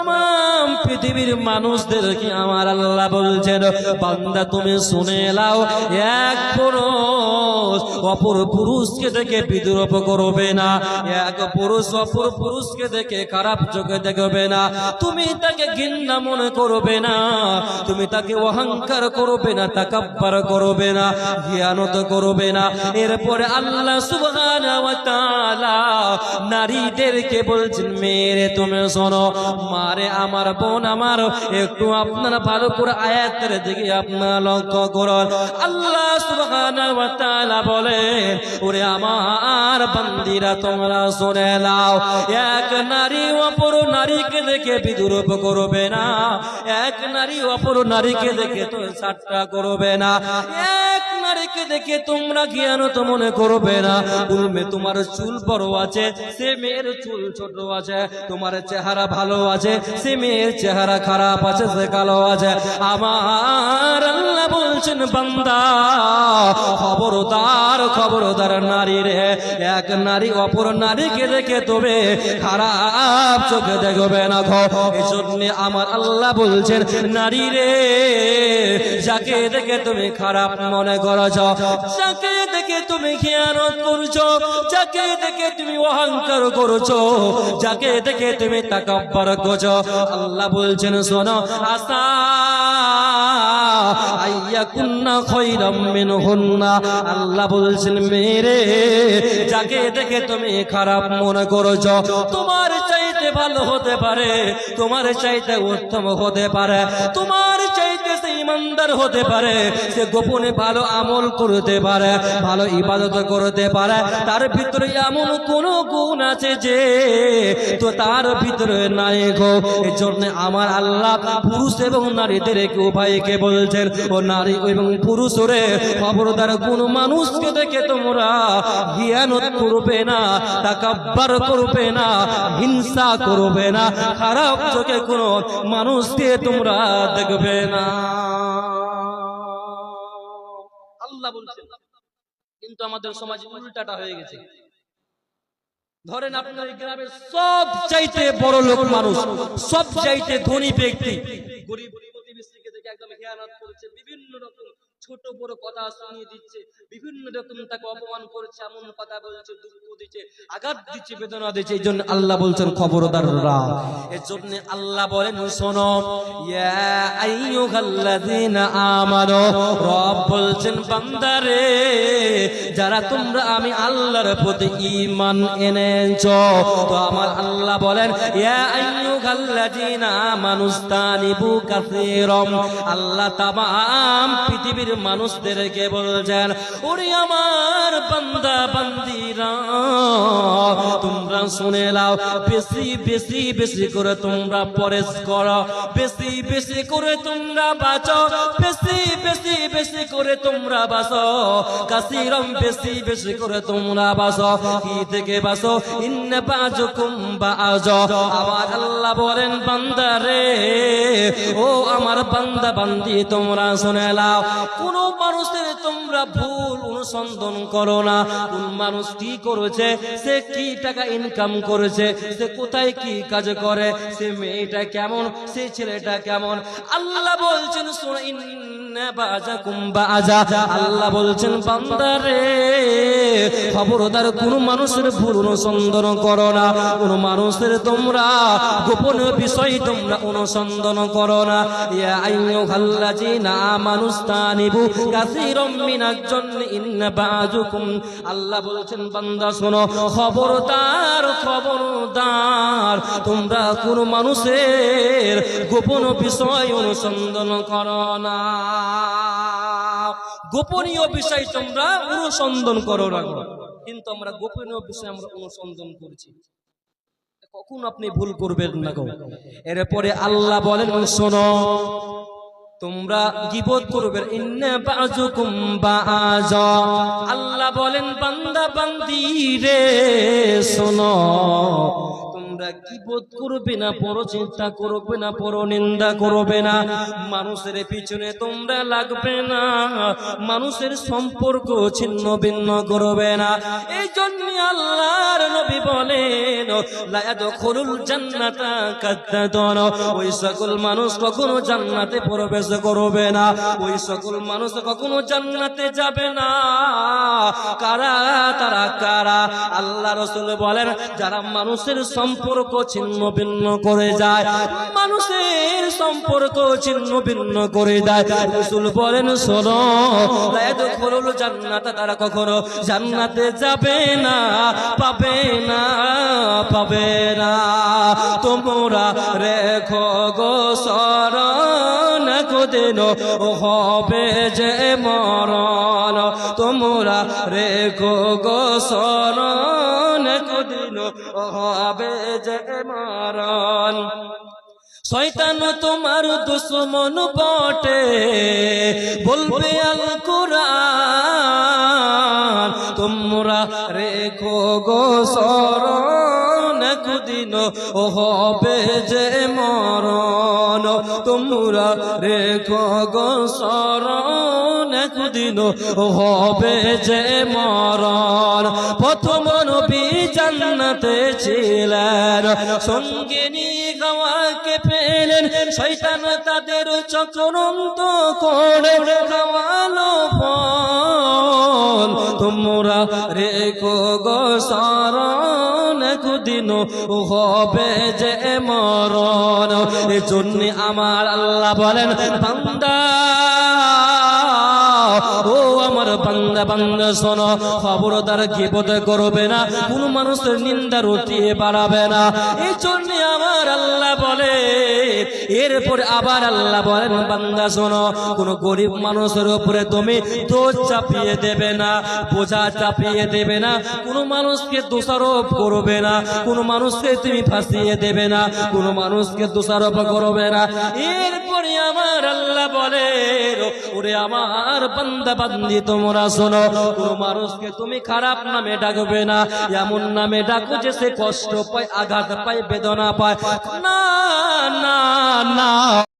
তাম পৃথিবীর মানুষদেরকে আমার আল্লাহ বলছেন বান্দা তুমি শুনে লাও এক পুরুষ অপর পুরুষকে দেখে বিদ্রোপ করবে না। এক পুরুষ অপর পুরুষকে দেখে খারাপ চোখে দেখবে না। তুমি তাকে ঘৃণা মনে করবে না। তুমি তাকে অহংকার করবে না, তাকাব্বার করবে না জ্ঞানত করবে না। এরপরে আল্লাহ তাআলা নারীদেরকে বলছেন মেরে তুমি শোনো, মারে আমার বোন আমার, একটু আপনারা ভালো করে আয়াতের দিকে আপনারা লক্ষ্য করুন। আল্লাহ সুবহানাহু ওয়া তাআলা বলেন, ওরে আমার বান্দিরা, তোমরা শুনে নাও, এক নারী অপর নারীকে দেখে বিদ্রুপ করবে না, এক নারী অপর নারীকে দেখে তো সাতটা করবে না এক দেখে তোমরা জ্ঞানত মনে করবে না। উলমে তোমার চুল বড় আছে, সে মেয়ের চুল ছোট আছে, তোমার চেহারা ভালো আছে, সে মেয়ের চেহারা খারাপ আছে, সে কালো আছে। আমার আল্লাহ বলছেন, বান্দা, খবরদার খবরদার নারী রে, এক নারী অপর নারীকে দেখে তবে খারাপ চোখে দেখবে না গো। এই জন্য আমার আল্লাহ বলছেন, নারী রে, যাকে দেখে তুমি খারাপ মনে করছ যাকে দেখে তুমি খেয়ানত করছ, যাকে দেখে তুমি অহংকার করছ, যাকে দেখে তুমি করছ, আল্লাহ বলছেন, শোনো মিনহুন্না। আল্লাহ বলছেন, মেরে, যাকে দেখে তুমি খারাপ মনে করছ, তোমার চাইতে ভালো হতে পারে, তোমার চাইতে উত্তম হতে পারে, তোমার চাইতে সে ইমানদার হতে পারে, সে গোপনে ভালো আমল করতে পারে, ভালো ইবাদত করতে পারে, তার ভিতরে এমন কোন গুণ আছে যে, তো তার ভিতরে নাই গো। এই জন্য আমার আল্লাহ পুরুষ এবং নারীদেরকে উভয়কে বলছেন, ও নারী এবং পুরুষ রে খবরদার কোন মানুষকে দেখে তোমরা জ্ঞানত করবে না, তাকাব্বার করবে না, হিংসা করবে না, খারাপ চোখে কোন মানুষকে তোমরা দেখবে না। আল্লাহ বলছেন। কিন্তু আমাদের সমাজ উল্টাটা হয়ে গেছে। ধরেন আপনার গ্রামে গ্রামের সব চাইতে বড় লোক মানুষ সব চাইতে ধনী ব্যক্তি। গরিব প্রতিবেশীকে দেখে একদম খেয়ানত করেছে, বিভিন্ন রকম। ছোট বড় কথা শুনিয়ে দিচ্ছে। বিভিন্ন রকম তাকে অপমান করছে, এমন কথা বলছে, দুঃখ দিচ্ছে, আঘাত দিচ্ছে, বেদনা দিচ্ছে। এই জন্য আল্লাহ বলছেন, খবরদাররা এর জন্য আল্লাহ বলেন, শোনো, ইয়া আইয়ুহাল্লাযীনা আমানু, রব বলছেন, বান্দারে, যারা তোমরা আমি আল্লাহর প্রতি ঈমান এনেছো, তো আমার আল্লাহ বলেন, ইয়া আইয়ুহাল্লাযীনা আমানুস্তানিবু কাসীরাম, আল্লাহ তামাম পৃথিবীর মানুষদেরকে বলছেন ওরে আমার বান্দা বান্দিরা তোমরা শুনে নাও। বেশি বেশি বেশি করে তোমরা পরেশ করো। বেশি বেশি করে তোমরা বাঁচো। বেশি বেশি বেশি করে তোমরা বাঁচো। কাসিরম বেশি বেশি করে তোমরা বাঁচো। কি থেকে বাঁচো? ইন্নে বাজুকুম বাজ আমার আল্লাহ বলেন, বান্দা রে। ও আমার বান্দা, বান্দি, তোমরা শুনে নাও। কোন মানুষের তোমরা ভুল অনুসন্ধান করো না। কোন মানুষ কি করেছে? সে কি টাকা ইনকাম করেছে, সে কোথায় কি কাজ করে, সে মেয়েটা কেমন, সে ছেলেটা কেমন? আল্লাহ বলছেন, শোনা আল্লাহ বলছেন বান্দারে খবরদার কোন মানুষের ভুল অনুসন্ধান করো না। কোন মানুষের তোমরা গোপন বিষয় তোমরা অনুসন্ধান করো না। আল্লাহ বলছেন, বান্দা শোনো, খবরদার খবরদার, তোমরা কোন মানুষের গোপন বিষয় অনুসন্ধান করো না। গোপনীয় বিষয় তোমরা অনুসন্ধান করো না কিন্তু আমরা গোপনীয় বিষয় আমরা অনুসন্ধান করছি। কখন আপনি ভুল করবেন না গো। এরপরে আল্লাহ বলেন, শোনো, তোমরা গিবত করবে। আল্লাহ বলেন, বান্দা বান্দি রে, শোনো তোমরা কি বোধ করবে না? পর চিন্তা করবে না, পর নিন্দা করবে না। মানুষের পিছনে তোমরা লাগবে না। মানুষের সম্পর্ক ছিন্ন ভিন্ন করবে না। এই জন্য আল্লাহর নবী বলেন, লা ইয়াদখুলুল জান্নাতা কাদ্দাদন। ওই সকল মানুষ কখনো জান্নাতে প্রবেশ করবে না। ওই সকল মানুষ কখনো জান্নাতে যাবে না। কারা? তারা কারা? আল্লাহ রসুল বলেন, যারা মানুষের সম্পর্ক ছিন্ন ভিন্ন করে যায়। মানুষের সম্পর্ক ছিন্ন ভিন্ন করে দেয় বলেন, শোনো জান্নাতে, তারা কখনো জান্নাতে যাবে না, পাবে না পাবে না। তোমরা রেখো গো শরণ কোদিন হবে যে মরণ। তোমরা রেখো গো কোদিন হবে যে মরণ। শয়তান তোমার দুশ্মন বটে, বলবে আল কোরআন, তোমরা রেখো গো শরণ কুদিন ও হবে যে মরণ, তোমরা রেখো গো শরণ কুদিন ও হবে যে মরণ। প্রথম নবী জান্নাতে ছিলেন। সঙ্গে নিয়ে গাওয়াকে পেলেন, শয়তান তাদের চক্রান্ত করে খাওয়ালো ফল। তোমরা রেখো গো শরণ কুদিন হবে যে মরণ। এজন্য আমার আল্লাহ বলেন, বান্দা আমার বান্দা বান্দা শোনো, খবরদার গিবত করবে না, কোন মানুষের নিন্দা রটিয়ে বাড়াবে না। এই জন্য আমার আল্লাহ বলে, এরপরে আবার আল্লাহ বলেন, বান্দা শোনো, কোন গরিব মানুষের উপরে তুমি দোষ চাপিয়ে দেবে না, বোঝা চাপিয়ে দেবে না, কোন মানুষকে দোষারোপ করবে না, কোন মানুষকে তুমি ফাঁসিয়ে দেবে না, কোন মানুষকে দোষারোপ করবে না। এরপরে আমার আল্লাহ বলে ওরে আমার বান্দা বান্দি, তোমরা শোনো ও মানুষকে তুমি খারাপ নামে ডাকবে না। এমন নামে ডাকো যে সে কষ্ট পায়, আঘাত পায়, বেদনা পায়। না না না।